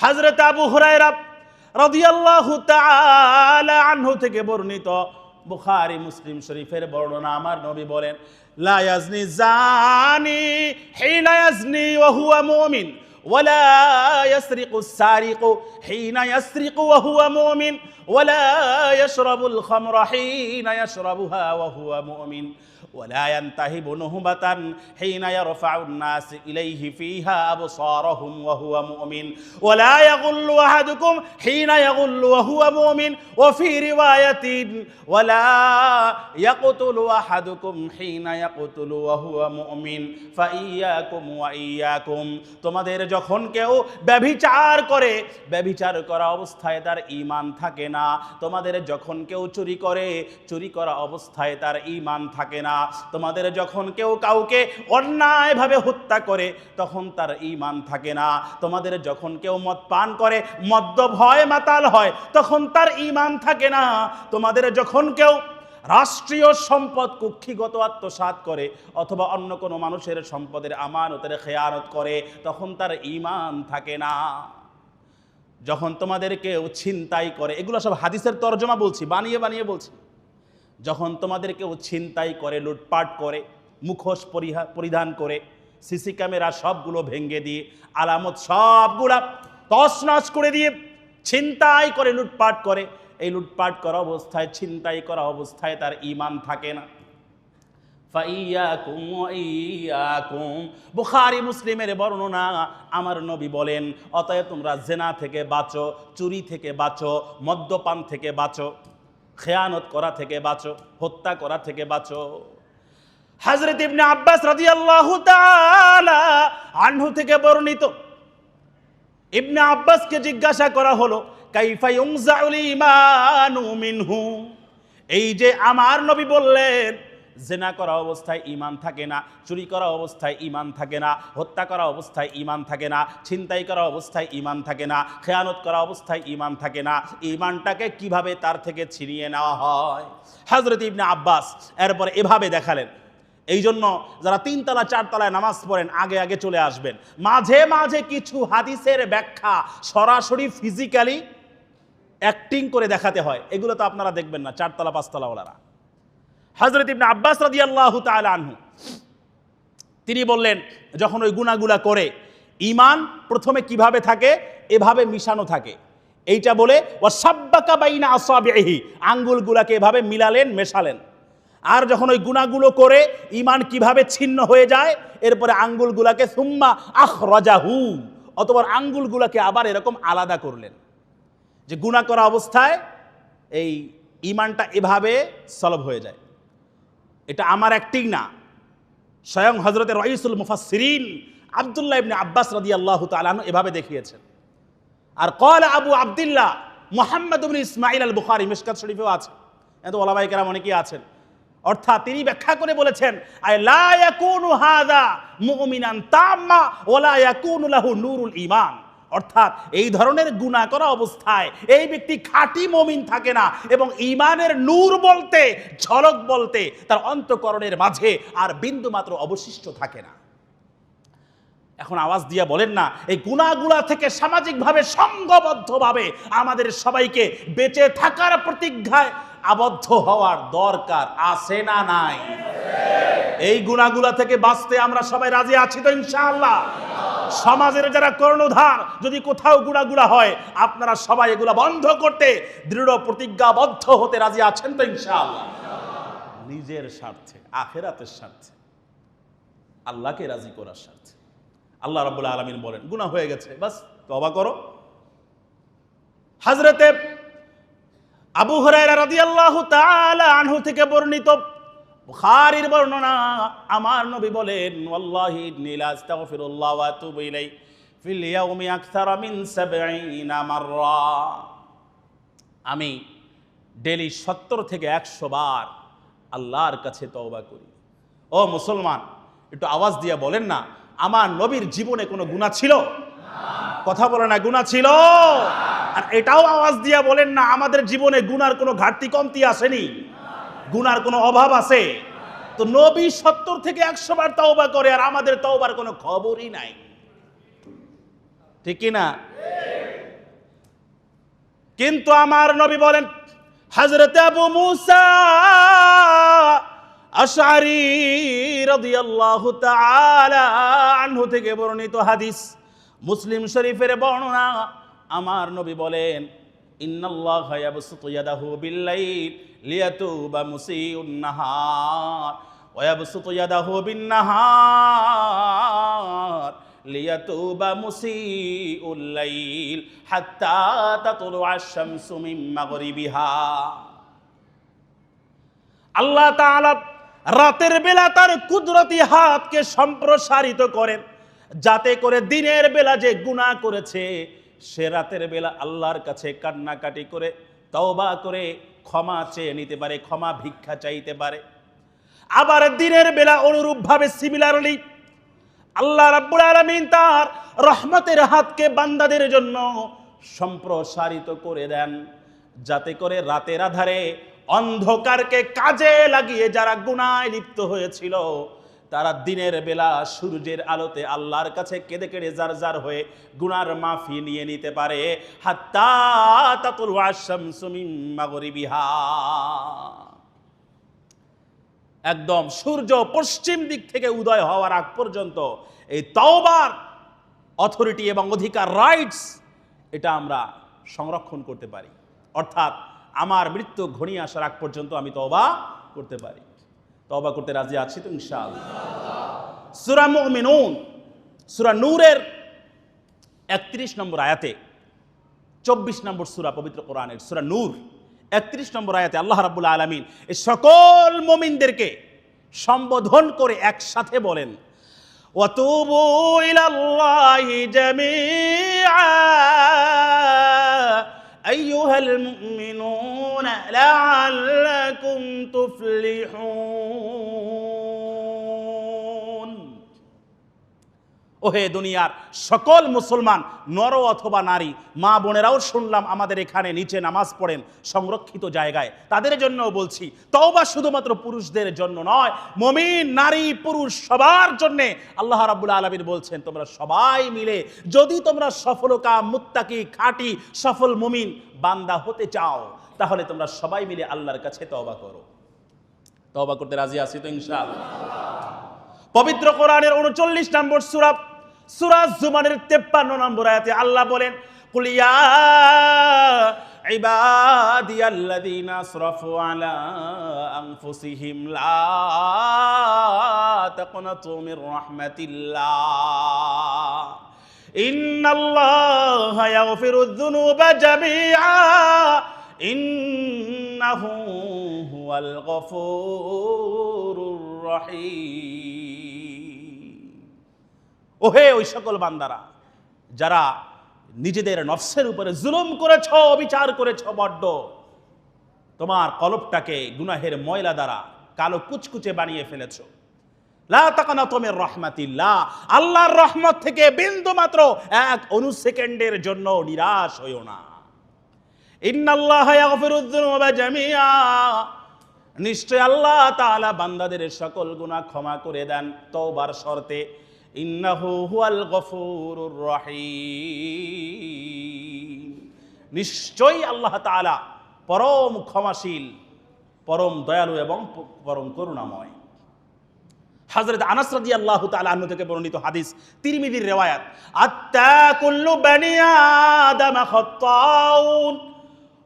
হযরত আবু হুরায়রা রাদিয়াল্লাহু তাআলা আনহু থেকে বর্ণিত বুখারী মুসলিম শরীফের বর্ণনা আমার নবী বলেন লা ইয়াজনি জানি হিনা ইয়াজনি ওয়া হুয়া মুমিন ولا يسرق السارق حين يسرق وهو مؤمن ولا يشرب الخمر حين يشربها وهو مؤمن ولا ينتهب نهبة حين يرفع الناس إليه فيها أبصارهم وهو مؤمن ولا يغل أحدكم حين يغل وهو مؤمن وفي رواية ولا يقتل أحدكم حين يقتل وهو مؤمن فإياكم وإياكم তোমাদের যখন কেউ ব্যভিচার করে ব্যভিচার করা অবস্থায় তার ঈমান থাকে না তোমাদের যখন কেউ চুরি করে চুরি করা অবস্থায় তার ঈমান থাকে না তোমাদের যখন কেউ কাউকে অন্যায়ভাবে হত্যা করে, তখন তার ঈমান থাকে না। তোমাদের যখন কেউ মদ পান করে, মদ্য ভয় মাতাল হয়, তখন তার ঈমান থাকে না। তোমাদের যখন কেউ রাষ্ট্রীয় সম্পদ, কুক্ষিগত আত্মসাৎ করে, অথবা অন্য কোনো মানুষের সম্পদের আমানতের খেয়ানত করে, তখন তার ইমান থাকে না। যখন তোমাদের কেউ ছিনতাই করে, এগুলো সব হাদিসের তর্জমা বলছি, বানিয়ে বানিয়ে বলছি। যখন তোমাদের কেউ ছিনতাই করে, লুটপাট করে, মুখোশ পরিধান করে, সিসি ক্যামেরা সবগুলো ভেঙে দিয়ে, আলামত সবগুলা তছনছ করে দিয়ে ছিনতাই করে, লুটপাট করে, এই লুটপাট করা অবস্থায়, ছিনতাই করা অবস্থায় তার ঈমান থাকে না। বুখারী মুসলিমের বর্ণনা আমার নবী বলেন, অতএব তোমরা জেনা থেকে বাঁচো, চুরি থেকে বাঁচো, মদ্যপান থেকে বাঁচো। খেয়ানত করা থেকে বাঁচো, হত্যা করা থেকে বাঁচো। হাজরত ইবনে আব্বাস রাজি আল্লাহ আনহু থেকে বর্ণিত। ইবনে আব্বাসকে জিজ্ঞাসা করা হলো কাইফাই ইমানু মিনহু? এই যে আমার নবী বললেন জেনা করা অবস্থায় ঈমান থাকে না, চুরি করা অবস্থায় ঈমান থাকে না, হত্যা করা অবস্থায় ঈমান থাকে না, ছিনতাই করা অবস্থায় ঈমান থাকে না, খেয়ানত করা অবস্থায় ইমান থাকে না, ইমানটাকে কীভাবে তার থেকে ছিনিয়ে নেওয়া হয়? হযরত ইবনে আব্বাস এরপর এভাবে দেখালেন। এই জন্য যারা তিনতলা, চারতলায় নামাজ পড়েন, আগে আগে চলে আসবেন। মাঝে মাঝে কিছু হাদিসের ব্যাখ্যা সরাসরি ফিজিক্যালি অ্যাক্টিং করে দেখাতে হয়। এগুলো তো আপনারা দেখবেন না, চারতলা পাঁচতলা ওলারা হজরত ইবনে আব্বাস রাদিয়াল্লাহু তাআলা আনহু। তিনি বললেন, যখন ওই গুনাগুলা করে, ঈমান প্রথমে কীভাবে থাকে? এভাবে মিশানো থাকে। এইটা বলে ও সাব্বাকা বাইনা আসাবিহি আঙ্গুলগুলাকে এভাবে মিলালেন, মেশালেন। আর যখন ওই গুণাগুলো করে ইমান কীভাবে ছিন্ন হয়ে যায়? এরপরে আঙ্গুলগুলাকে সুম্মা আখ রাজাহু অতবার আঙ্গুলগুলাকে আবার এরকম আলাদা করলেন। যে গুণা করা অবস্থায় এই ইমানটা এভাবে সলভ হয়ে যায়। এটা আমার অ্যাক্টিং না। স্বয়ং হজরতের রইসুল মুফাসসিরিন আব্দুল্লাহ ইবনে আব্বাস রাদিয়াল্লাহু তাআলা আনহু এভাবে দেখিয়েছেন। আর call Abu Abdullah Muhammad ibn Ismail al Bukhari Mishkat শরীফেও আছে। এত ওলামাই কেরাম অনেকেই আছেন। অর্থাৎ তিনি ব্যাখ্যা করে বলেছেন আই লা ইয়াকুনু হাযা মুমিনান তাম্মা ওয়ালা ইয়াকুনু লাহু নূরুল ঈমান। অর্থাৎ এই ধরনের গুনাহ করা অবস্থায় এই ব্যক্তি খাঁটি মমিন থাকে না এবং ঈমানের নূর বলতে, ঝলক বলতে তার অন্তকরণের মাঝে আর বিন্দু মাত্র অবশিষ্ট থাকে না। এখন আওয়াজ দিয়ে বলেন না, এই গুণাগুলা থেকে সামাজিকভাবে সংঘবদ্ধভাবে আমাদের সবাইকে বেঁচে থাকার প্রতিজ্ঞায় আবদ্ধ হওয়ার দরকার আছে না নাই? এই গুণাগুলা থেকে বাঁচতে আমরা সবাই রাজি আছি তো ইনশাআল্লাহ? সমাজের যারা কর্ণধার, যদি কোথাও গুণাগুলা হয়, আপনারা সবাই এগুলা বন্ধ করতে দৃঢ় প্রতিজ্ঞাবদ্ধ হতে রাজি আছেন তো ইনশাআল্লাহ। নিজের স্বার্থে, আখেরাতের স্বার্থে, আল্লাহকে রাজি করার স্বার্থে। আল্লাহ রাব্বুল আলামিন বলেন, গুনাহ হয়ে গেছে, বাস, তওবা করো। হাজরতে আবু হুরায়রা রাদিয়াল্লাহু তাআলা আনহু থেকে বর্ণিত বুখারীর বর্ণনা আমার নবী বলেন, ওয়াল্লাহি ইন্নী লা আস্তাগফিরুল্লাহ ওয়া আতুবু ইলাই ফিল ইয়াউমি আকসারা মিন 70 মাররা। আমি ডেলি সত্তর থেকে একশো বার আল্লাহর কাছে তওবা করি। ও মুসলমান, একটু আওয়াজ দিয়ে বলেন না, আমার নবীর জীবনে কোনো গুণা ছিল? কথা বলে না গুণা ছিল? আর এটাও আওয়াজ দিয়ে বলেন না, আমাদের জীবনে গুনার কোনো ঘাটতি, কমতি আসেনি? গুনার কোনো অভাব আছে? তো নবী সত্তর থেকে একশো বার তওবা করে আর আমাদের তওবার কোনো খবরই নাই। ঠিক না? কিন্তু আমার নবী বলেন হজরত আবু মুসা আশআরি রাদিয়াল্লাহু তাআলা আনহু থেকে বর্ণিত হাদিস। মুসলিম শরীফের বর্ণনা আমার নবী বলেন, ইন্নাল্লাহ ইয়াবসুতু ইয়াদাহু বিল্লাইল লিয়াতুবা মুসিউন নাহার ওয়া ইয়াবসুতু ইয়াদাহু বিন-নাহার লিয়াতুবা মুসিউল লাইল হাত্তা তাতলুআ আশ-শামসু মিন মাগরিবিহা আল্লাহ তাআলা রাতের বেলা তার কুদরতি হাতকে সম্প্রসারিত করেন, যাতে করে দিনের বেলা যে গুনাহ করেছে, সে রাতের বেলা আল্লাহর কাছে কান্নাকাটি করে, তওবা করে ক্ষমা চেয়ে নিতে পারে, ক্ষমা ভিক্ষা চাইতে পারে। আবার দিনের বেলা অনুরূপভাবে সিমিলারলি আল্লাহ রাব্বুল আলামিন তার রহমতের হাতকে বান্দাদের জন্য সম্প্রসারিত করে দেন, যাতে করে রাতের আধারে অন্ধকারকে কাজে লাগিয়ে যারা গুনায় লিপ্ত হয়েছিল তারা দিনের বেলা সূর্যের আলোতে আল্লাহর কাছে কেঁদে কেঁদে জার জার হয়ে গুনার মাফি নিয়ে নিতে পারে। একদম সূর্য পশ্চিম দিক থেকে উদয় হওয়ার আগ পর্যন্ত এই তওবার, অথরিটি এবং অধিকার রাইটস, এটা আমরা সংরক্ষণ করতে পারি। অর্থাৎ আমার মৃত্যু ঘনিয়ে আসার আগ পর্যন্ত আমি তওবা করতে পারি। তওবা করতে রাজি আছি তো ইনশাআল্লাহ সূরা মুমিনুন সূরা নূরের একত্রিশ নম্বর আয়াতে চব্বিশ নম্বর সুরা পবিত্র কোরআনের সুরা নূর একত্রিশ নম্বর আয়াতে আল্লাহ রাবুল আলমিন এই সকল মমিনদেরকে সম্বোধন করে একসাথে বলেন وَتُوبُوا إِلَى اللَّهِ جَمِيعًا أَيُّهَا الْمُؤْمِنُونَ لَعَلَّكُمْ تُفْلِحُونَ ওহে দুনিয়ার সকল মুসলমান নর অথবা নারী মা বোনেরাও শুনলাম আমাদের এখানে নিচে নামাজ পড়েন সংরক্ষিত জায়গায় তাদের জন্যও বলছি তওবা শুধুমাত্র পুরুষদের জন্য নয় মমিন নারী পুরুষ সবার জন্যে আল্লাহ রাব্বুল আলমিন বলছেন তোমরা সবাই মিলে যদি তোমরা সফলকা মুত্তাকি খাঁটি সফল মুমিন বান্দা হতে চাও তাহলে তোমরা সবাই মিলে আল্লাহর কাছে তওবা করো তওবা করতে রাজি আছি তো ইনশাআল্লাহ পবিত্র কোরআনের উনচল্লিশ নম্বর সুরা সুরা জুমানের তেপ্পান্ন নম্বর আয়াতে আল্লাহ বলেন কুলিয়া عبادي الذين اسرفوا على انفسهم لا تقنطوا من رحمة الله إن الله يغفر الذنوب جميعا ইন্নাহু হুয়াল গফুরুর রহিম। ওহে ওই সকল বান্দারা, যারা নিজেদের নফসের উপরে জুলুম করেছ, অবিচার করেছ বড্ড, তোমার কলপটাকে গুনাহের ময়লা দ্বারা কালো কুচকুচে বানিয়ে ফেলেছ। লা তাকানা তোমের রহমাতিল্লা আল্লাহর রহমত থেকে বিন্দু মাত্র এক অনুসেকেন্ডের জন্য নিরাশ হইও না। নিশ্চয় আল্লাহ তাআলা বান্দাদের সকল গুনাহ ক্ষমা করে দেন তওবার শর্তে। ইন্নাহু হুয়াল নিশ্চয়ই আল্লাহ তাআলা পরম ক্ষমাশীল, পরম দয়ালু এবং পরম করুণাময়। হযরত আনাস রাদিয়াল্লাহু তাআলা আনহু থেকে বর্ণিত হাদিস, তিরমিজির রিওয়ায়াত, আত্তা কুল্লু বানি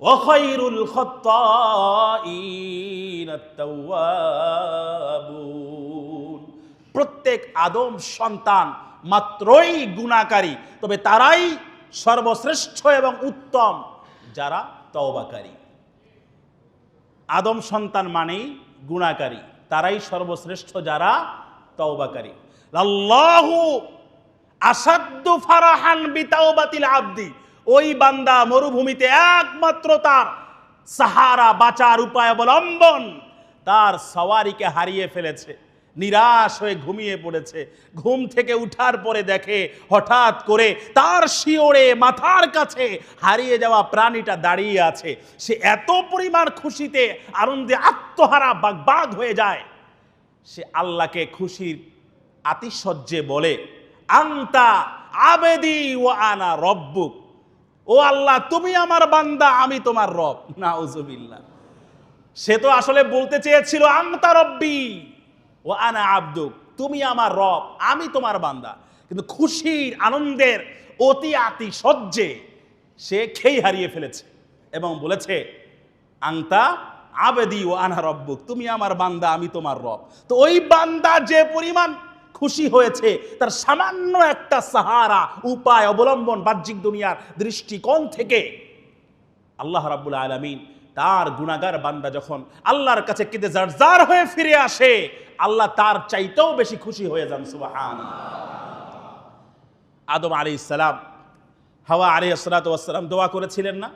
খায়রুল খাত্তাইন আত-তাওয়াবুন প্রত্যেক আদম সন্তান মাত্রই গুণাকারী, তবে তারাই সর্বশ্রেষ্ঠ এবং উত্তম, যারা তওবাকারী। আদম সন্তান মানেই গুণাকারী, তারাই সর্বশ্রেষ্ঠ যারা তওবাকারী। আল্লাহু আসাদ্দু ফারাহান বিতাওবাতিল আবদি ওই বান্দা মরুভূমিতে একমাত্র তার সাহারা বাঁচার উপায় অবলম্বন। তার সওয়ারিকে হারিয়ে ফেলেছে, নিরাশ হয়ে ঘুমিয়ে পড়েছে। ঘুম থেকে উঠার পরে দেখে হঠাৎ করে তার শিওরে মাথার কাছে হারিয়ে যাওয়া প্রাণীটা দাঁড়িয়ে আছে। সে এত পরিমাণ খুশিতে, আনন্দে আত্মহারা বাগবাগ হয়ে যায়। সে আল্লাহকে খুশির আতিশয্যে বলে আংতা আবেদি ও আনা রব্বুক। ও আল্লাহ, তুমি আমার বান্দা, আমি তোমার রব। নাউজুবিল্লাহ। সে তো আসলে বলতে চেয়েছিল আংতা রব্বি ও আনা আব্দুক, তুমি আমার রব, আমি তোমার বান্দা। কিন্তু খুশির, আনন্দের, অতি আতি সহ্যে সে খেই হারিয়ে ফেলেছে এবং বলেছে আংতা আবেদি ও আনা রব্বুক, তুমি আমার বান্দা, আমি তোমার রব। তো ওই বান্দা যে পরিমাণ খুশি হয়েছে, তার সামান্য একটা সাহারা, উপায় অবলম্বন বাহ্যিক দুনিয়ার দৃষ্টিকোণ থেকে। আল্লাহ রাবুল আলমিন তার গুণাগার বান্দা যখন আল্লাহর কাছে কেঁদে জারজার হয়ে ফিরে আসে, আল্লাহ তার চাইতেও বেশি খুশি হয়ে যান সুবাহান আদম আলী ইসালাম হাওয়া আলি সালাতাম দোয়া করেছিলেন না?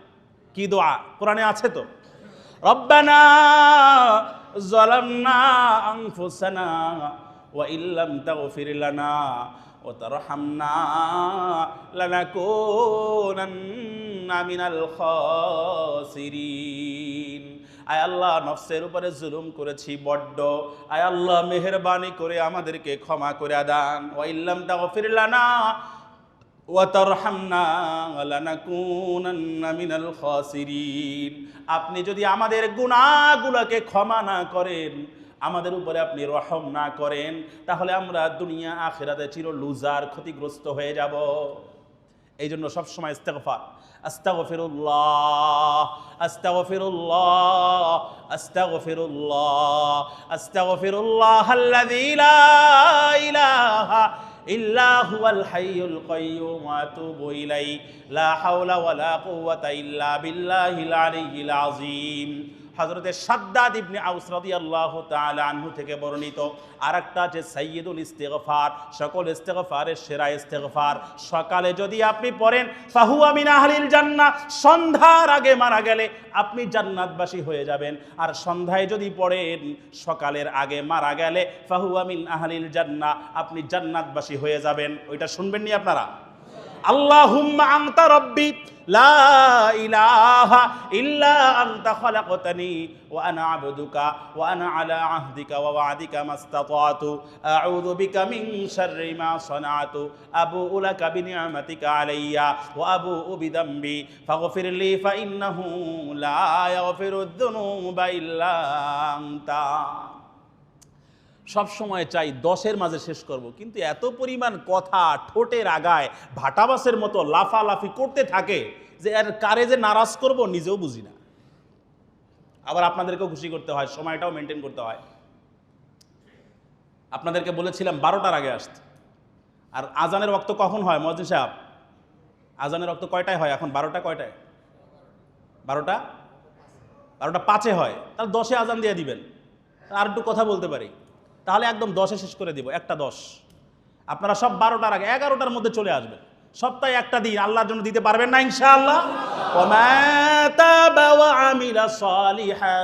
কি দোয়া? কোরআনে আছে তো? রব্বানা জলান্না আংফুসানা ওয়াইল্লাম তাগফির লানা ও তারহামনা লানাকুনান্না মিনাল খাসিরিন। আয় আল্লাহ, নফসের উপরে জুলুম করেছি বড্ড। আয় আল্লাহ, মেহরবানি করে আমাদেরকে ক্ষমা করে দান। ওয়াইল্লাম তাগফির লানা আপনি যদি আমাদের গুণাগুলোকে ক্ষমা না করেন আমাদের উপরে আপনি রহম না করেন, তাহলে আমরা দুনিয়া আখেরাতে চির লুজার, ক্ষতিগ্রস্ত হয়ে যাব। এই জন্য সবসময় ইস্তেগফার। আস্তাগফিরুল্লাহ আস্তাগফিরুল্লাহ হজরতের সাদ্দাদ ইবনে আউস রাদিয়াল্লাহু তাআলা আনহু থেকে বর্ণিত আরেকটা যে সাইয়্যিদুল ইস্তিগফার, সকল ইস্তিগফারের সেরা ইস্তিগফার, সকালে যদি আপনি পড়েন ফাহু আমিন আহলিল জান্না সন্ধ্যার আগে মারা গেলে আপনি জান্নাতবাসী হয়ে যাবেন। আর সন্ধ্যায় যদি পড়েন, সকালের আগে মারা গেলে ফাহু আমিন আহলিল জান্না আপনি জান্নাতবাসী হয়ে যাবেন। ওইটা শুনবেন নি আপনারা? আল্লাহুম্মা আনতা রব্বি, লা ইলাহা ইল্লা আনতা খালাকতানি, ওয়া আনা আবদুকা, ওয়া আনা আলা আহদিকা, ওয়া ওয়াদিকা মাস্তাতাতু, আউযু বিকা মিন শাররি মা সানাতু আবুউ লাকা বিনি'মাতিকা আলাইয়া, ওয়া আবুউ বিদামবি ফাগফির লি ফা ইন্নাহু লা ইয়াগফিরুদ দুনুবা ইল্লা আনতা। সব সময় চাই দশের মাঝে শেষ করব। কিন্তু এত পরিমাণ কথা ঠোঁটের আগায়, ভাটাবাসের মতো লাফালাফি করতে থাকে যে এর কারে যে নারাজ করব নিজেও বুঝি না। আবার আপনাদেরকেও খুশি করতে হয়, সময়টাও মেনটেন করতে হয়। আপনাদেরকে বলেছিলাম বারোটার আগে আসতে। আর আজানের রক্ত কখন হয় মজিন সাহেব? আজানের রক্ত কয়টায় হয়? এখন বারোটা কয়টায়? বারোটা? বারোটা পাঁচে হয়। তাহলে দশে আজান দিয়ে দিবেন। আর একটু কথা বলতে পারি। তাহলে একদম দশে শেষ করে দিব একটা দশ আপনারা সব বারোটার আগে এগারোটার মধ্যে চলে আসবেন সপ্তাহে একটা দিন আল্লাহর জন্য দিতে পারবেন না ইনশাআল্লাহ وَمَا تَابَ وَعَمِلَ صَالِحًا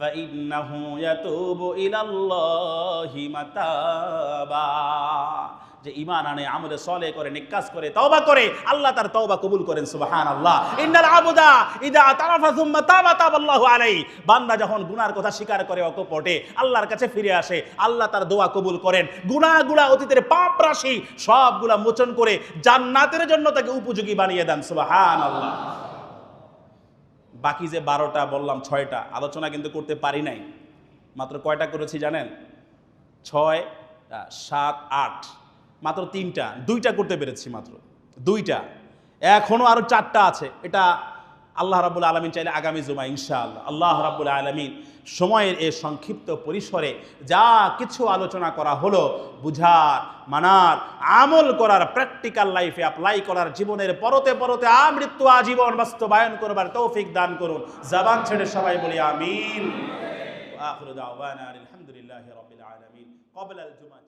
فَإِنَّهُ يَتُوبُ إِلَى اللَّهِ مَتَابًا যে ইমান আনে, আমলে সলে করে নিকাজ করে, তওবা করে, আল্লাহ তার তওবা কবুল করেন, সুবহানাল্লাহ। ইন্নাল আবুদা ইদা তারাফা সুম্মা তাবা তাবাল্লাহু আলাইহি। বান্দা যখন গুনার কথা স্বীকার করে অকপটে, আল্লাহর কাছে ফিরে আসে, আল্লাহ তার দোয়া কবুল করেন। গুনাহগুলা অতীতের পাপ রাশি, সবগুলা মোচন করে জান্নাতের জন্য তাকে উপযোগী বানিয়ে দেন, সুবহানাল্লাহ। বাকি যে বারোটা বললাম, ছয়টা, আলোচনা কিন্তু করতে পারি নাই। মাত্র কয়টা করেছি জানেন? ছয় সাত, আট। মাত্র তিনটা, দুইটা করতে পেরেছি মাত্র, দুইটা। এখনও আরও চারটা আছে, এটা আল্লাহ রাবুল আলমিন চাইলে আগামী জুমা ইনশাআল্লাহ। আল্লাহ রাবুল আলমিন সময়ের এই সংক্ষিপ্ত পরিসরে যা কিছু আলোচনা করা হলো, বুঝার, মানার, আমল করার প্র্যাকটিক্যাল লাইফে অ্যাপ্লাই করার জীবনের পরতে পরতে আমৃত্যু আজীবন বাস্তবায়ন করবার তৌফিক দান করুন। জাবান ছেড়ে সবাই বলি, আমিন। আখির দাওয়ানা আলহামদুলিল্লাহি রাব্বিল আল চার